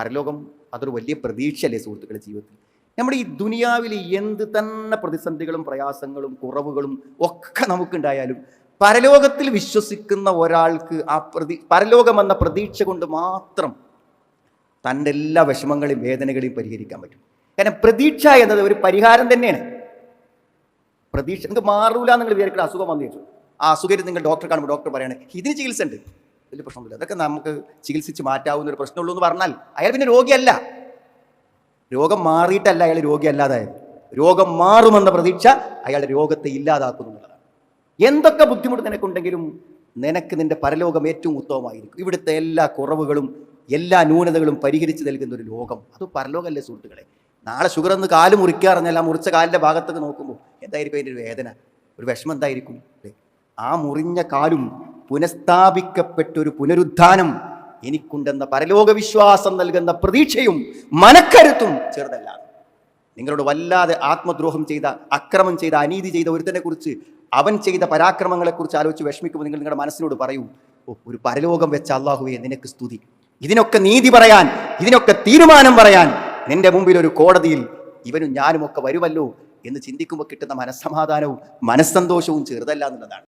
പരലോകം അതൊരു വലിയ പ്രതീക്ഷയല്ലേ സുഹൃത്തുക്കളെ ജീവിതത്തിൽ? നമ്മുടെ ഈ ദുനിയാവിൽ എന്ത് തന്നെ പ്രതിസന്ധികളും പ്രയാസങ്ങളും കുറവുകളും ഒക്കെ നമുക്കുണ്ടായാലും പരലോകത്തിൽ വിശ്വസിക്കുന്ന ഒരാൾക്ക് ആ പ്രതി പരലോകം എന്ന പ്രതീക്ഷ കൊണ്ട് മാത്രം തന്റെ എല്ലാ വിഷമങ്ങളെയും വേദനകളെയും പരിഹരിക്കാൻ പറ്റും. കാരണം പ്രതീക്ഷ എന്നത് ഒരു പരിഹാരം തന്നെയാണ്. പ്രതീക്ഷ നിങ്ങൾക്ക് മാറൂല നിങ്ങൾ വിചാരിക്കുന്ന അസുഖം വന്നു ചോദിച്ചു. ആ അസുഖം നിങ്ങൾ ഡോക്ടറെ കാണുമ്പോൾ ഡോക്ടർ പറയാണ് ഇതിന് ചികിത്സ ഉണ്ട് വലിയ പ്രശ്നമൊന്നുമില്ല. അതൊക്കെ നമുക്ക് ചികിത്സിച്ച് മാറ്റാവുന്ന ഒരു പ്രശ്നമുള്ളൂ എന്ന് പറഞ്ഞാൽ അയാൾ പിന്നെ രോഗിയല്ല. രോഗം മാറിയിട്ടല്ല അയാൾ രോഗിയല്ലാതായത്. രോഗം മാറുമെന്ന പ്രതീക്ഷ അയാളുടെ രോഗത്തെ ഇല്ലാതാക്കുന്നു എന്തൊക്കെ ബുദ്ധിമുട്ട് നിനക്കുണ്ടെങ്കിലും നിനക്ക് നിന്റെ പരലോകം ഏറ്റവും ഉത്തമമായിരിക്കും. ഇവിടുത്തെ എല്ലാ കുറവുകളും എല്ലാ ന്യൂനതകളും പരിഹരിച്ച് നൽകുന്ന ഒരു ലോകം. അത് പരലോകമല്ലേ സുഹൃത്തുക്കളെ? നാളെ ഷുഗർ ഒന്ന് കാൽ മുറിക്കാറിഞ്ഞാൽ ആ മുറിച്ച കാലിന്റെ ഭാഗത്തൊക്കെ നോക്കുമ്പോൾ എന്തായിരിക്കും അതിന്റെ ഒരു വേദന? ഒരു വിഷമം എന്തായിരിക്കും? ആ മുറിഞ്ഞ കാലും പുനഃസ്ഥാപിക്കപ്പെട്ടൊരു പുനരുദ്ധാനം എനിക്കുണ്ടെന്ന പരലോകവിശ്വാസം നൽകുന്ന പ്രതീക്ഷയും മനക്കരുത്തും ചെറുതല്ല. നിങ്ങളോട് വല്ലാതെ ആത്മദ്രോഹം ചെയ്ത അക്രമം ചെയ്ത അനീതി ചെയ്ത ഒരുത്തനെ കുറിച്ച് അവൻ ചെയ്ത പരാക്രമങ്ങളെക്കുറിച്ച് ആലോചിച്ച് വിഷമിക്കുമ്പോൾ നിങ്ങൾ നിങ്ങളുടെ മനസ്സിനോട് പറയൂ ഓ ഒരു പരലോകം വെച്ച അള്ളാഹുവെ നിനക്ക് സ്തുതി. ഇതിനൊക്കെ നീതി പറയാൻ ഇതിനൊക്കെ തീരുമാനം പറയാൻ നിന്റെ മുമ്പിൽ ഒരു കോടതിയിൽ ഇവനും ഞാനും ഒക്കെ വരുമല്ലോ എന്ന് ചിന്തിക്കുമ്പോൾ കിട്ടുന്ന മനസ്സമാധാനവും മനസ്സന്തോഷവും ചെറുതല്ല എന്നുള്ളതാണ്.